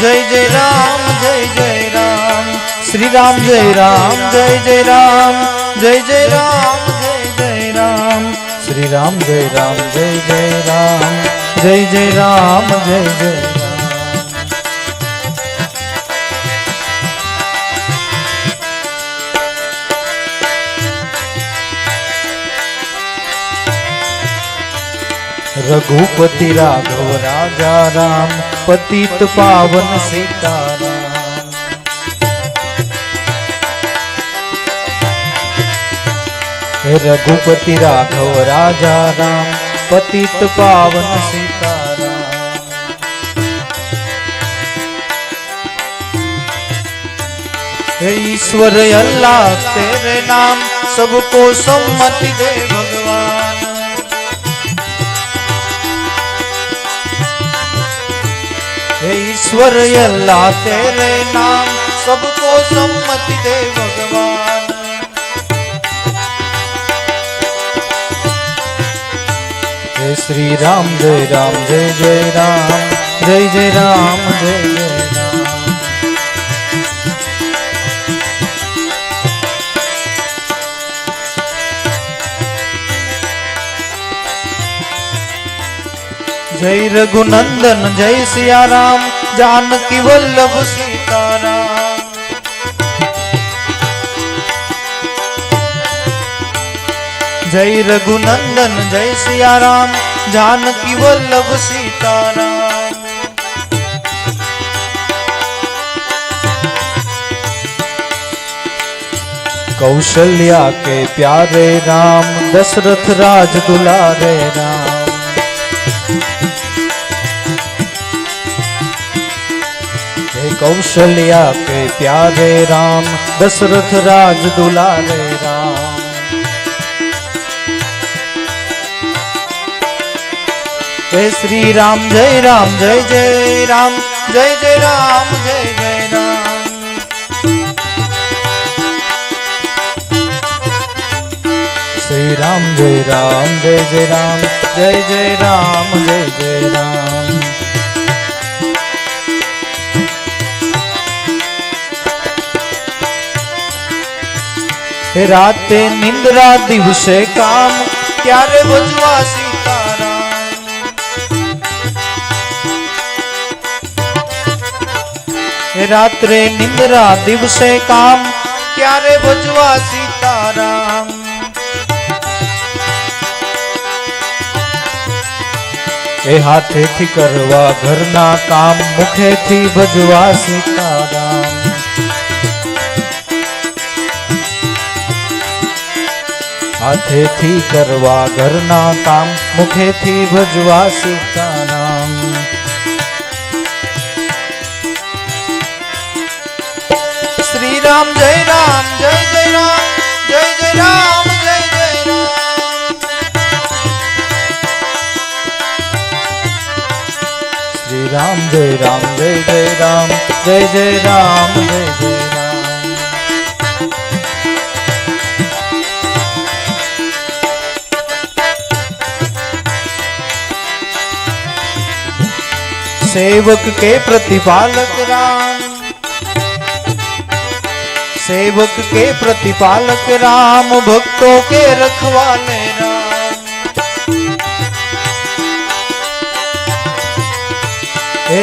જય જય રામ, જય જય રામ. શ્રી રામ, જય રામ, જય જય રામ. જય જય રામ, જય જય રામ. શ્રી રામ, જય રામ, જય જય રામ. જય જય રામ, જય જય રઘુપતિ રાઘવ રાજા રામ. पतित पावन सीताराम रघुपति राघव राजा राम, पतित पावन सीताराम हे ईश्वर अल्लाह, तेरे नाम सबको सम्मति दे भगवान। ईश्वर अल्लाह तेरे नाम, सबको सम्मति दे भगवान। जय श्री राम, जय राम, जय जय राम, जय जय राम, जय जय राम। जय रघुनंदन, जय सिया राम जानकी वल्लभ सीताराम। जय रघुनंदन, जय सिया राम जानकी वल्लभ सीताराम। कौशल्या के प्यारे राम, दशरथ राज दुलारे राम। कौशल्या के प्यारे राम, दशरथ राज दुलारे राम। जय श्री राम, जय राम, जय जय राम, जय जय राम, जय जय राम। श्री राम, जय राम, जय जय राम, जय जय राम, जय जय राम। રાતે નિંદ્રા દિવસે કામ ક્યારે ભજવા સીતારામ હે રાત્રે નિંદ્રા દિવસે કામ ક્યારે ભજવા સીતારામ એ હાથેથી કરવા ઘરના કામ મુખેથી ભજવા સીતારામ હાથેથી કરવા ઘરના કામ મુખેથી ભજવા સીતારામ શ્રી રામ જય રામ જય જય રામ જય જય રામ જય જય રામ શ્રી રામ જય રામ જય જય રામ જય જય રામ જય જય सेवक के प्रतिपालक राम। सेवक के प्रतिपालक राम, भक्तों के रखवाले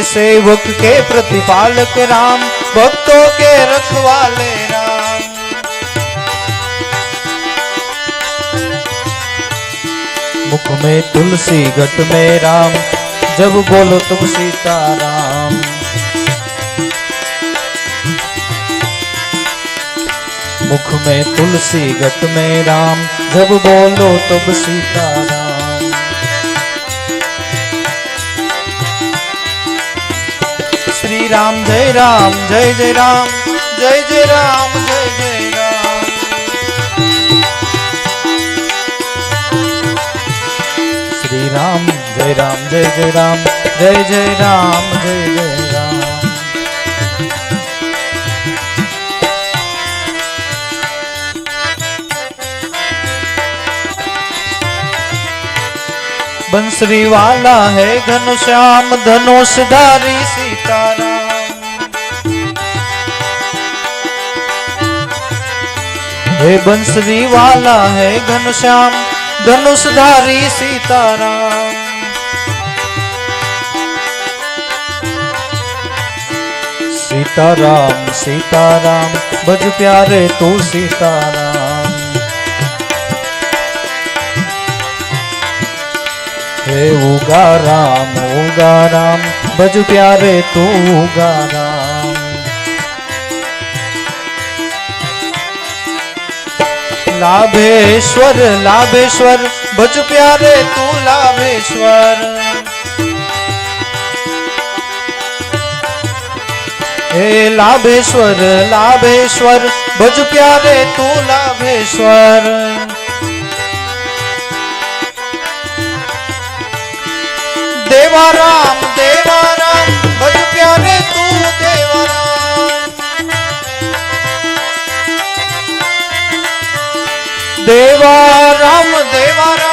सेवक के प्रतिपालक राम, भक्तों के रखवाले राम। मुख में तुलसी घट में राम जब बोलो तुम सीताराम। मुख में तुलसी गत में राम, जब बोलो तुम सीताराम। श्री राम जय राम, जय जय राम, जय जय राम, जय जय राम। श्री राम जय राम, जय जय राम, जय जय राम, जय जय राम। बंसरी वाला है घनश्याम धनुषधारी सीताराम। हे बंसरी वाला है घनश्याम धनुषधारी सीताराम। सीताराम सीताराम भज प्यारे तू सीताराम। हे उगा राम उगा राम भज प्यारे तू उगा राम। लाभेश्वर लाभेश्वर भज प्यारे तू लाभेश्वर। हे लाभेश्वर लाभेश्वर, भज प्यारे तू लाभेश्वर। देवा राम देवा राम, भज प्यारे तू देवा राम। देवा राम देवा राम।